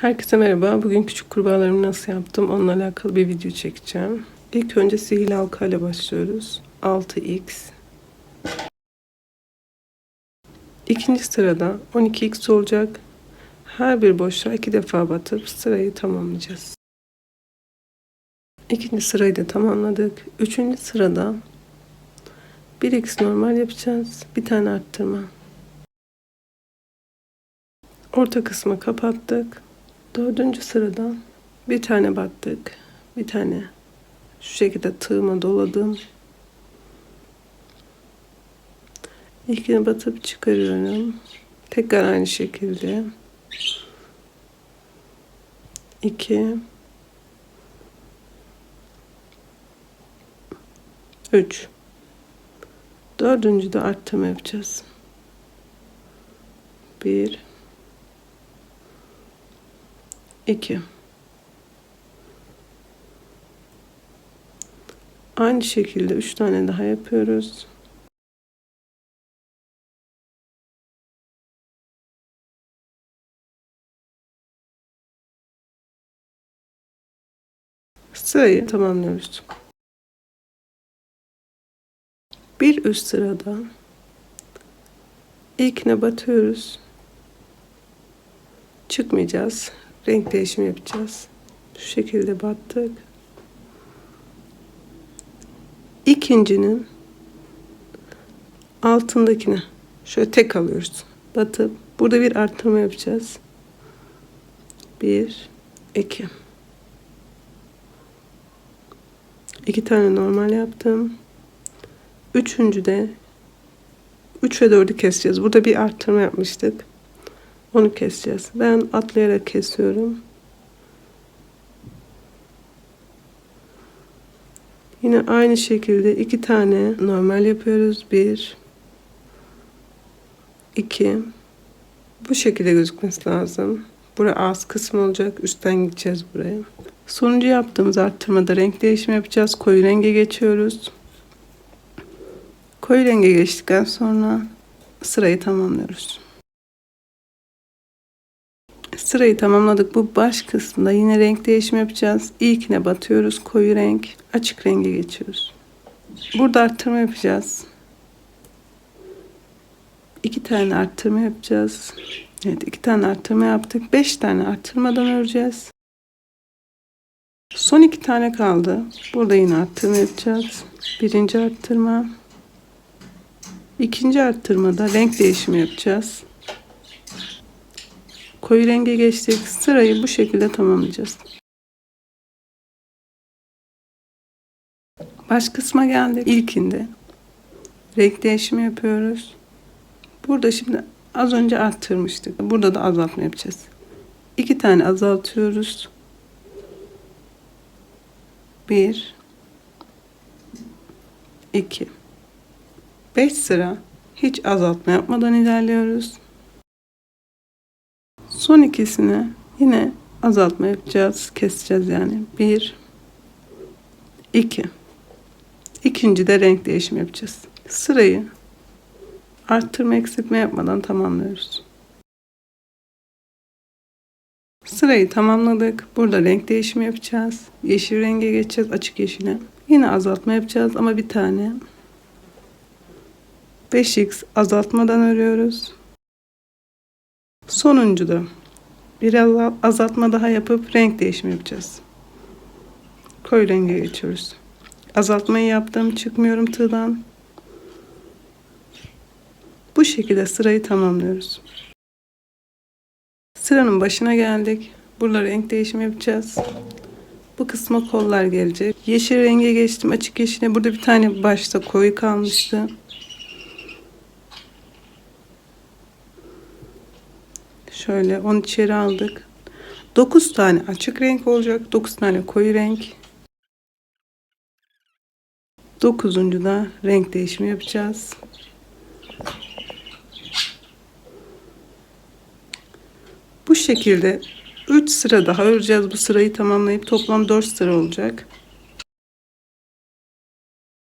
Herkese merhaba. Bugün küçük kurbağalarımı nasıl yaptım onunla alakalı bir video çekeceğim. İlk önce sihirli halka ile başlıyoruz. 6x. İkinci sırada 12x olacak. Her bir boşluğa iki defa batıp sırayı tamamlayacağız. İkinci sırayı da tamamladık. Üçüncü sırada 1x normal yapacağız. Bir tane arttırma. Orta kısmı kapattık. Dördüncü sırada bir tane battık. Bir tane şu şekilde tığıma doladım. İlkini batıp çıkarıyorum. Tekrar aynı şekilde. İki. Üç. Dördüncü de arttırma yapacağız. Bir. 2 Aynı şekilde 3 tane daha yapıyoruz. Sırayı tamamlıyoruz. Bir üst sırada ilkine batıyoruz. Çıkmayacağız renk değişimi yapacağız. Şu şekilde battık. İkincinin altındakine şöyle tek alıyoruz. Batıp burada bir arttırma yapacağız. Bir, iki. İki tane normal yaptım. Üçüncü de 3 ve 4'ü keseceğiz. Burada bir arttırma yapmıştık. Onu keseceğiz. Ben atlayarak kesiyorum. Yine aynı şekilde iki tane normal yapıyoruz. Bir, iki. Bu şekilde gözükmesi lazım. Burası ağız kısmı olacak. Üstten gideceğiz buraya. Sonuncu yaptığımız arttırmada renk değişimi yapacağız. Koyu renge geçiyoruz. Koyu renge geçtikten sonra sırayı tamamlıyoruz. Sırayı tamamladık. Bu baş kısmında yine renk değişimi yapacağız. İlkine batıyoruz. Koyu renk. Açık renge geçiyoruz. Burada arttırma yapacağız. İki tane arttırma yapacağız. Evet iki tane arttırma yaptık. Beş tane arttırmadan öreceğiz. Son iki tane kaldı. Burada yine arttırma yapacağız. Birinci arttırma. İkinci arttırmada renk değişimi yapacağız koyu renge geçtik. Sırayı bu şekilde tamamlayacağız. Baş kısma geldik. İlkinde renk değişimi yapıyoruz. Burada şimdi az önce arttırmıştık. Burada da azaltma yapacağız. İki tane azaltıyoruz. Bir, iki, beş sıra hiç azaltma yapmadan ilerliyoruz. Son ikisini yine azaltma yapacağız. Keseceğiz yani. Bir, iki. İkinci de renk değişimi yapacağız. Sırayı arttırma eksiltme yapmadan tamamlıyoruz. Sırayı tamamladık. Burada renk değişimi yapacağız. Yeşil renge geçeceğiz. Açık yeşile. Yine azaltma yapacağız ama bir tane. 5x azaltmadan örüyoruz. Sonuncu da biraz azaltma daha yapıp renk değişimi yapacağız. Koyu renge geçiyoruz. Azaltmayı yaptım. Çıkmıyorum tığdan. Bu şekilde sırayı tamamlıyoruz. Sıranın başına geldik. Burada renk değişimi yapacağız. Bu kısma kollar gelecek. Yeşil renge geçtim. Açık yeşile. Burada bir tane başta koyu kalmıştı. Şöyle onu içeri aldık. 9 tane açık renk olacak. 9 tane koyu renk. 9. da renk değişimi yapacağız. Bu şekilde 3 sıra daha öreceğiz. Bu sırayı tamamlayıp toplam 4 sıra olacak.